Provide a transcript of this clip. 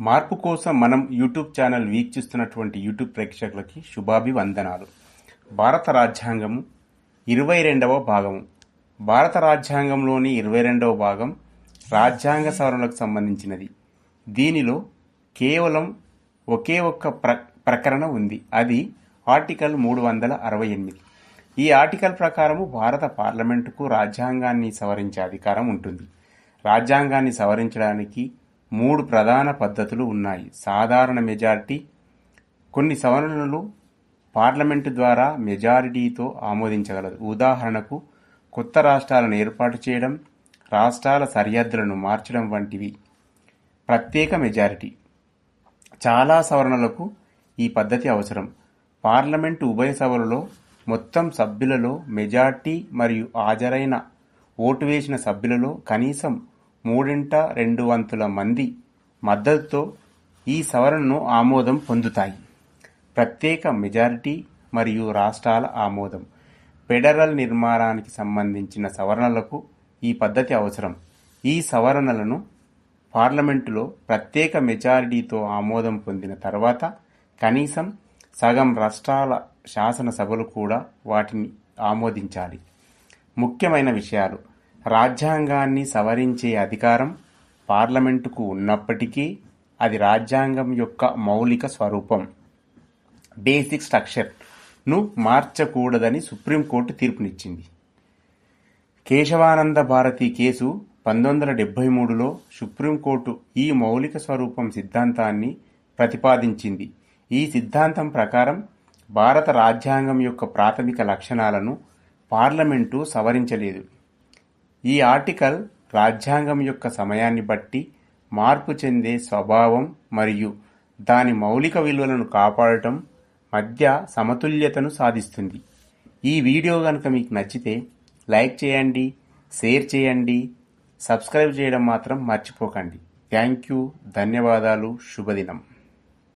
మార్పు కోసం మనం యూట్యూబ్ ఛానల్ వీక్షిస్తున్నటువంటి యూట్యూబ్ ప్రేక్షకులకి శుభాభివందనాలు. భారత రాజ్యాంగము ఇరవై రెండవ భాగము. భారత రాజ్యాంగంలోని ఇరవై రెండవ భాగం రాజ్యాంగ సవరణలకు సంబంధించినది. దీనిలో కేవలం ఒకే ఒక్క ప్ర ప్రకరణ ఉంది. అది ఆర్టికల్ మూడు వందల అరవై ఎనిమిది. ఈ ఆర్టికల్ ప్రకారము భారత పార్లమెంటుకు రాజ్యాంగాన్ని సవరించే అధికారం ఉంటుంది. రాజ్యాంగాన్ని సవరించడానికి మూడు ప్రధాన పద్ధతులు ఉన్నాయి. సాధారణ మెజారిటీ. కొన్ని సవరణలు పార్లమెంటు ద్వారా మెజారిటీతో ఆమోదించగలదు. ఉదాహరణకు కొత్త రాష్ట్రాలను ఏర్పాటు చేయడం రాష్ట్రాల సరిహద్దులను మార్చడం వంటివి. ప్రత్యేక మెజారిటీ. చాలా సవరణలకు ఈ పద్ధతి అవసరం. పార్లమెంటు ఉభయ సభలలో మొత్తం సభ్యులలో మెజార్టీ మరియు హాజరైన ఓటు వేసిన సభ్యులలో కనీసం మూడింట రెండు వంతుల మంది మద్దతుతో ఈ సవరణను ఆమోదం పొందుతాయి. ప్రత్యేక మెజారిటీ మరియు రాష్ట్రాల ఆమోదం. ఫెడరల్ నిర్మాణానికి సంబంధించిన సవరణలకు ఈ పద్ధతి అవసరం. ఈ సవరణలను పార్లమెంటులో ప్రత్యేక మెజారిటీతో ఆమోదం పొందిన తర్వాత కనీసం సగం రాష్ట్రాల శాసనసభలు కూడా వాటిని ఆమోదించాలి. ముఖ్యమైన విషయాలు. రాజ్యాంగాన్ని సవరించే అధికారం పార్లమెంటుకు ఉన్నప్పటికీ అది రాజ్యాంగం యొక్క మౌలిక స్వరూపం. బేసిక్ స్ట్రక్చర్ను మార్చకూడదని సుప్రీంకోర్టు తీర్పునిచ్చింది. కేశవానంద భారతి కేసు పంతొమ్మిది వందల డెబ్బై మూడులో సుప్రీంకోర్టు ఈ మౌలిక స్వరూపం సిద్ధాంతాన్ని ప్రతిపాదించింది. ఈ సిద్ధాంతం ప్రకారం భారత రాజ్యాంగం యొక్క ప్రాథమిక లక్షణాలను పార్లమెంటు సవరించలేదు. ఈ ఆర్టికల్ రాజ్యాంగం యొక్క సమయాన్ని బట్టి మార్పు చెందే స్వభావం మరియు దాని మౌలిక విలువలను కాపాడటం మధ్య సమతుల్యతను సాధిస్తుంది. ఈ వీడియో కనుక మీకు నచ్చితే లైక్ చేయండి షేర్ చేయండి సబ్స్క్రైబ్ చేయడం మాత్రం మర్చిపోకండి. థ్యాంక్ యూ ధన్యవాదాలు శుభదినం.